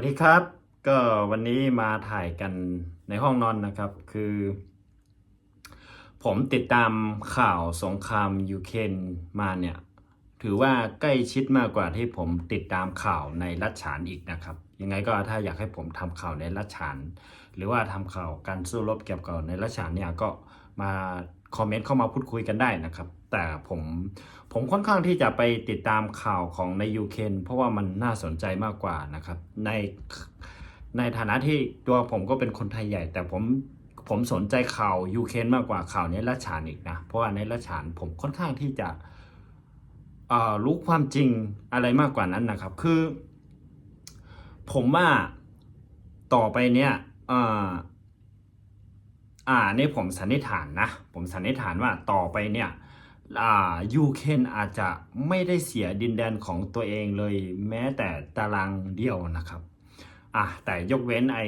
วัสดีครับ ก็วันนี้มาถ่ายกันในห้องนอนนะครับ คือ ผมติดตามข่าวสงครามยูเครนมาเนี่ย ถือว่าใกล้ชิดมากกว่าที่ผมติดตามข่าวในรัฐฉานอีกนะครับ ยังไงก็ถ้าอยากให้ผมทำข่าวในรัฐฉาน หรือว่าทำข่าวการสู้รบเกี่ยวกับในรัฐฉานเนี่ยก็มา คอมเมนต์เข้ามาพูดคุยกันได้นะครับ แต่ผมผมค่อนข้างที่จะไปติดตามข่าวของในยูเครนเพราะว่ามันน่าสนใจมากกว่านะครับ ในในฐานะที่ตัวผมก็เป็นคนไทยใหญ่ แต่ผมผมสนใจข่าวยูเครนมากกว่าข่าวในรัฐฉานอีกนะ เพราะว่าในรัฐฉานผมค่อนข้างที่จะเอ่อรู้ความจริงอะไรมากกว่านั้นนะครับ คือ ผมว่าต่อไปเนี่ยอ่อ อ่านี่ผมสันนิษฐานนะ ผมสันนิษฐานว่าต่อไปเนี่ยอ่ายูเครนอาจจะไม่ได้เสียดินแดนของตัวเองเลยแม้แต่ตารางเดียวนะครับอะแต่ยกเว้นไอ้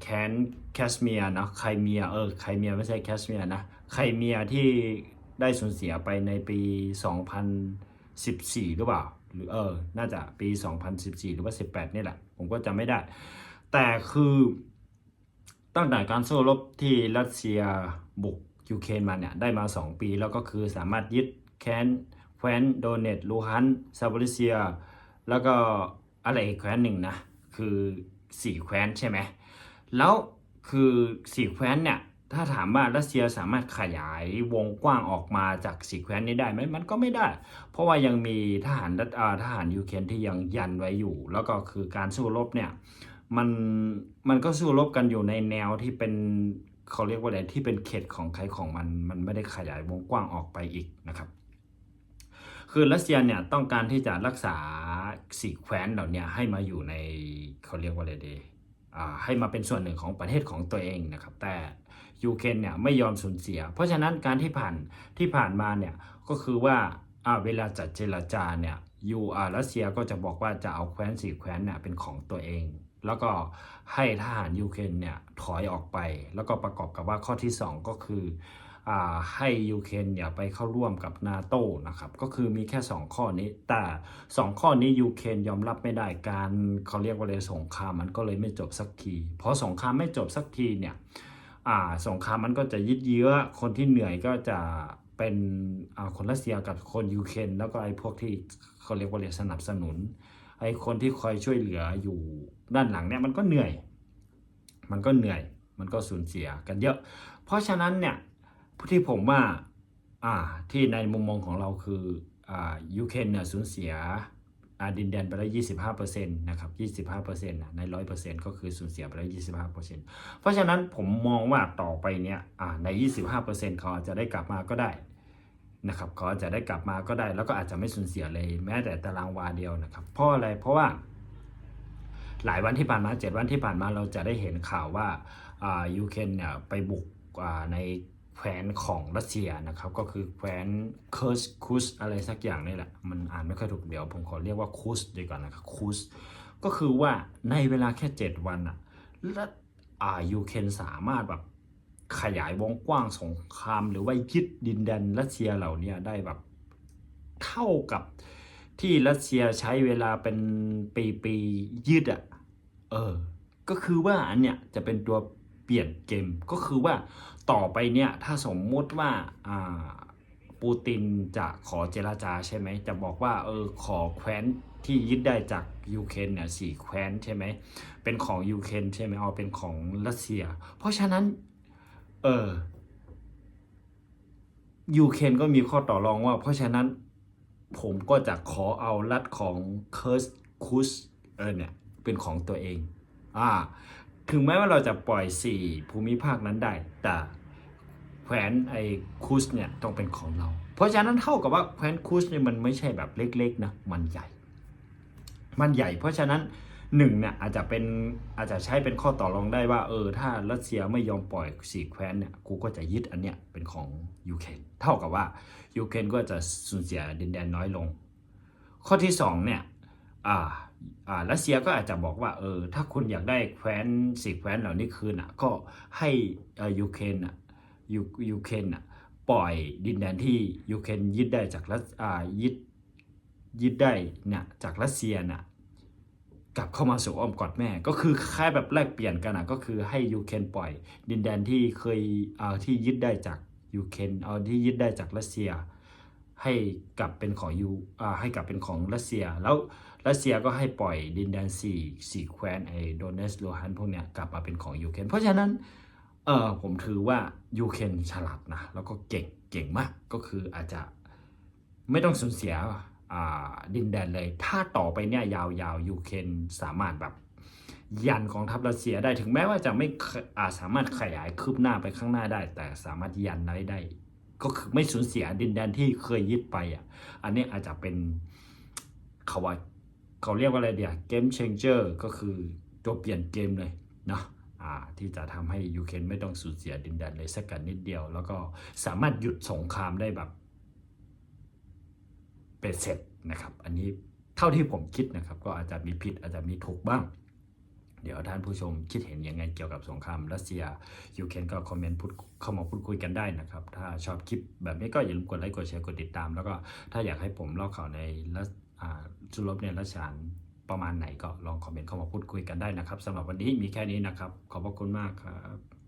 แคนแคชเมียร์นะไครเมียเออไครเมียไม่ใช่แคชเมียร์นะไครเมียที่ได้สูญเสียไปในปี 2014 หรือเปล่าหรือเออ น่าจะปี 2014 หรือว่า 18 นี่แหละ ผมก็จำไม่ได้ แต่คือ ตั้งแต่การสู้รบที่รัสเซียบุกยูเครนมาเนี่ยได้มา 2 ปีแล้วก็คือสามารถยึดแคนแคว้นโดเนตลูฮันซาบริเซีย แล้วก็อะไรแคว้นหนึ่งนะ คือสี่แคว้นใช่ไหมแล้วคือสี่แคว้นเนี่ยถ้าถามว่ารัสเซียสามารถขยายวงกว้างออกมาจากสี่แคว้นนี้ได้ไหมมันก็ไม่ได้ เพราะว่ายังมีทหารรัฐอ่าทหารยูเครนที่ยังยันไว้อยู่ แล้วก็คือการสู้รบเนี่ย มันมันก็สู้รบกันอยู่ในแนวที่เป็นเขาเรียกว่าอะไรที่เป็นเขตของใครของมัน มันไม่ได้ขยายวงกว้างออกไปอีกนะครับ คือรัสเซียเนี่ยต้องการที่จะรักษาสี่แคว้นเหล่านี้ให้มาอยู่ในเขาเรียกว่าอะไรดีให้มาเป็นส่วนหนึ่งของประเทศของตัวเองนะครับ แต่ยูเครนเนี่ยไม่ยอมสูญเสีย เพราะฉะนั้นการที่ผ่านที่ผ่านมาเนี่ยก็คือว่าอ่าเวลาจัดเจรจาเนี่ยยูอ่ารัสเซียก็จะบอกว่าจะเอาแคว้นสี่แคว้นเนี่ยเป็นของตัวเอง แล้วก็ให้ทหารยูเครนเนี่ยถอยออกไป แล้วก็ประกอบกับว่าข้อที่สองก็คืออให้ยูเครนอย่าไปเข้าร่วมกับนาโตนะครับก็คือมีแค่ 2 ข้อนี้ แต่ 2 ข้อนี้ยูเครนยอมรับไม่ได้การเขาเรียกว่าเลยสงครามมันก็เลยไม่จบสักทีเพราะสงครามไม่จบสักทีเนี่ยอ่าสงครามมันก็จะยึดเยื้อคนที่เหนื่อยก็จะเป็นคนรัสเซียกับคนยูเครนแล้วก็ไอ้พวกที่เขาเรียกว่าเลยสนับสนุน ไอ้คนที่คอยช่วยเหลืออยู่ด้านหลังเนี่ยมันก็เหนื่อย มันก็เหนื่อย มันก็สูญเสียกันเยอะ เพราะฉะนั้นเนี่ยที่ผมว่าอ่าที่ในมุมมองของเราคืออ่ายูเครนเนี่ยสูญเสียอ่าดินแดนไปแล้ว25%นะครับ25%นะใน 100%ก็คือสูญเสียไปแล้ว25%เพราะฉะนั้นผมมองว่าต่อไปเนี่ยอ่าใน 25%เขาอาจจะได้กลับมาก็ได้ นะครับเขาอาจจะได้กลับมาก็ได้ แล้วก็อาจจะไม่สูญเสียเลยแม้แต่ตารางวาเดียวนะครับ เพราะอะไรเพราะว่า หลายวันที่ผ่านมา7วันที่ผ่านมาเราจะได้เห็นข่าวว่าอ่ายูเครนเนี่ยไปบุกอ่าในแคว้นของรัสเซียนะครับ ก็คือแคว้นเคิร์สคุสอะไรสักอย่างนี่แหละ มันอ่านไม่ค่อยถูกเดี๋ยว ผมขอเรียกว่าคุสดีกว่านะครับคุสก็คือว่าในเวลาแค่ 7 วันอะและอ่ายูเครนสามารถแบบ ขยายวงกว้างสงคราม หรือว่ายึดดินแดนรัสเซียเหล่านี้ได้แบบเท่ากับที่รัสเซียใช้เวลาเป็นปีๆยืดอะเออ ก็คือว่าอันเนี้ยจะเป็นตัวเปลี่ยนเกม ก็คือว่าต่อไปเนี่ยถ้าสมมุติว่าอ่าปูตินจะขอเจราจาใช่ไหม จะบอกว่าเออขอแคว้นที่ยึดได้จากยูเครนเนี่ยสี่แคว้นใช่ไหม เป็นของยูเครนใช่ไหมเอาเป็นของรัสเซีย เพราะฉะนั้น เออยูเครนก็มีข้อต่อรองว่า เพราะฉะนั้นผมก็จะขอเอารัฐของเคิร์สคุสเออเนี่ยเป็นของตัวเอง อ่า ถึงแม้ว่าเราจะปล่อย 4 ภูมิภาคนั้นได้ แต่แคว้นไอ้คุสเนี่ยต้องเป็นของเรา เพราะฉะนั้นเท่ากับว่าแคว้นคุสเนี่ยมันไม่ใช่แบบเล็กๆนะ มันใหญ่ มันใหญ่ เพราะฉะนั้น หนึ่งเนี่ยอาจจะเป็นอาจจะใช้เป็นข้อต่อรองได้ว่าเออถ้ารัสเซียไม่ยอมปล่อยสี่แคว้นเนี่ยกูก็จะยึดอันเนี้ยเป็นของยูเครนเท่ากับว่ายูเครนก็จะสูญเสียดินแดนน้อยลง ข้อที่สองเนี่ยอ่าอ่ารัสเซียก็อาจจะบอกว่าเออถ้าคุณอยากได้แคว้นสี่แคว้นเหล่านี้คืนอะก็ให้อ่อยูเครนอะยูยูเครนอะปล่อยดินแดนที่ยูเครนยึดได้จากรัสอ่ายึดยึดได้เนี่ยจากรัสเซียน่ะ กลับเข้ามาสู่อ้อมกอดแม่ ก็คือคล้ายแบบแลกเปลี่ยนกันนะก็คือให้ยูเครนปล่อยดินแดนที่เคยเอ่อที่ยึดได้จากยูเครนเอาที่ยึดได้จากรัสเซีย ให้กลับเป็นของยูอ่าให้กลับเป็นของรัสเซีย แล้วรัสเซียก็ให้ปล่อยดินแดนสี่สี่แคว้นไอ้โดเนสโลฮันพวกเนี้ยกลับมาเป็นของยูเครนเพราะฉะนั้นเออผมถือว่ายูเครนฉลาดนะแล้วก็เก่งเก่งมากก็คืออาจจะไม่ต้องสูญเสีย ดินแดนเลย ถ้าต่อไปเนี่ยยาวๆยูเครนสามารถแบบยันของทัพรัสเซียได้ถึงแม้ว่าจะไม่อาสามารถขยายคืบหน้าไปข้างหน้าได้ แต่สามารถยันได้ได้ ก็คือไม่สูญเสียดินแดนที่เคยยึดไปอะอันนี้อาจจะเป็นเขาว่าเขาเรียกว่าอะไรเดียเกมเชนเจอร์ก็คือตัวเปลี่ยนเกมเลยเนาะอ่าที่จะทำให้ยูเครนไม่ต้องสูญเสียดินแดนเลยสักกันนิดเดียว แล้วก็สามารถหยุดสงครามได้แบบ เป็นเสร็จนะครับ อันนี้เท่าที่ผมคิดนะครับ ก็อาจจะมีผิดอาจจะมีถูกบ้าง เดี๋ยวท่านผู้ชมคิดเห็นยังไงเกี่ยวกับสงครามรัสเซียยูเครนก็คอมเมนต์พูดเข้ามาพูดคุยกันได้นะครับ ถ้าชอบคลิปแบบนี้ก็อย่าลืมกดไลค์กดแชร์กดติดตาม แล้วก็ถ้าอยากให้ผมเล่าข่าวในรัสอ่าจุลบเนี่ยรัชฉานประมาณไหนก็ลองคอมเมนต์เข้ามาพูดคุยกันได้นะครับสำหรับวันนี้มีแค่นี้นะครับ ขอบพระคุณมากครับ